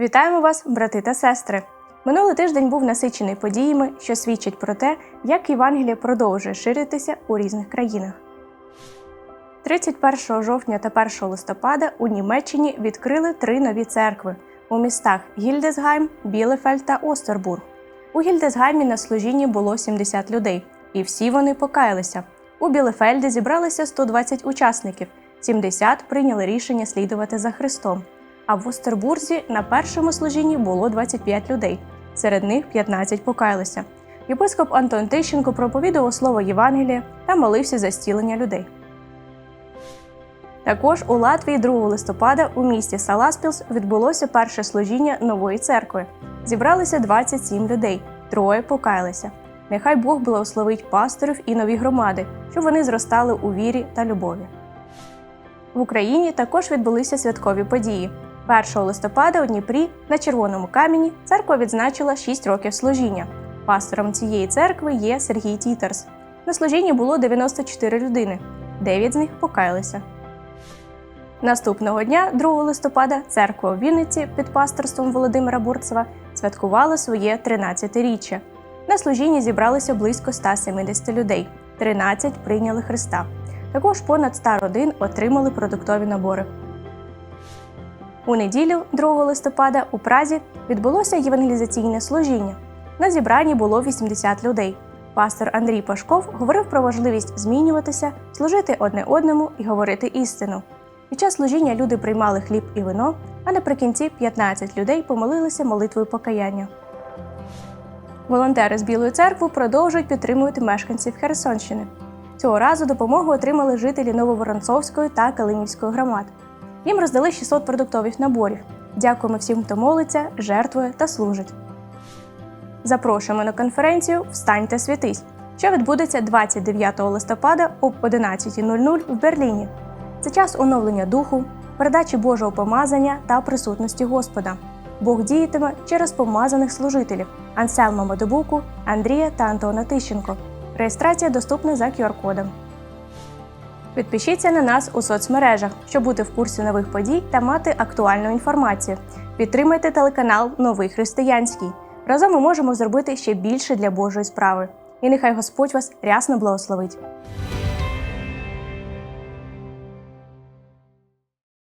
Вітаємо вас, брати та сестри! Минулий тиждень був насичений подіями, що свідчать про те, як Євангеліє продовжує ширитися у різних країнах. 31 жовтня та 1 листопада у Німеччині відкрили три нові церкви у містах Гільдесгайм, Білефельд та Остербург. У Гільдесгаймі на служінні було 70 людей, і всі вони покаялися. У Білефельді зібралися 120 учасників, 70 прийняли рішення слідувати за Христом. А в Остербурзі на першому служінні було 25 людей. Серед них 15 покаялися. Єпископ Антон Тищенко проповідував слово Євангелія та молився за зцілення людей. Також у Латвії 2 листопада у місті Саласпілс відбулося перше служіння нової церкви. Зібралися 27 людей, троє покаялися. Нехай Бог благословить пасторів і нові громади, щоб вони зростали у вірі та любові. В Україні також відбулися святкові події. 1 листопада у Дніпрі на Червоному камені церква відзначила 6 років служіння. Пастором цієї церкви є Сергій Тітерс. На служінні було 94 людини, 9 з них покаялися. Наступного дня, 2 листопада, церква у Вінниці під пасторством Володимира Бурцева святкувала своє 13-річчя. На служінні зібралося близько 170 людей, 13 прийняли Христа. Також понад 100 родин отримали продуктові набори. У неділю, 2 листопада, у Празі відбулося євангелізаційне служіння. На зібранні було 80 людей. Пастор Андрій Пашков говорив про важливість змінюватися, служити одне одному і говорити істину. Під час служіння люди приймали хліб і вино, а наприкінці 15 людей помолилися молитвою покаяння. Волонтери з Білої церкви продовжують підтримувати мешканців Херсонщини. Цього разу допомогу отримали жителі Нововоронцовської та Калинівської громад. Їм роздали 600 продуктових наборів. Дякуємо всім, хто молиться, жертвує та служить. Запрошуємо на конференцію Встаньте святись, що відбудеться 29 листопада об 11.00 в Берліні. Це час оновлення духу, передачі Божого помазання та присутності Господа. Бог діятиме через помазаних служителів Анселма Модебуку, Андрія та Антона Тищенко. Реєстрація доступна за QR-кодом. Підпишіться на нас у соцмережах, щоб бути в курсі нових подій та мати актуальну інформацію. Підтримайте телеканал Новий Християнський. Разом ми можемо зробити ще більше для Божої справи. І нехай Господь вас рясно благословить.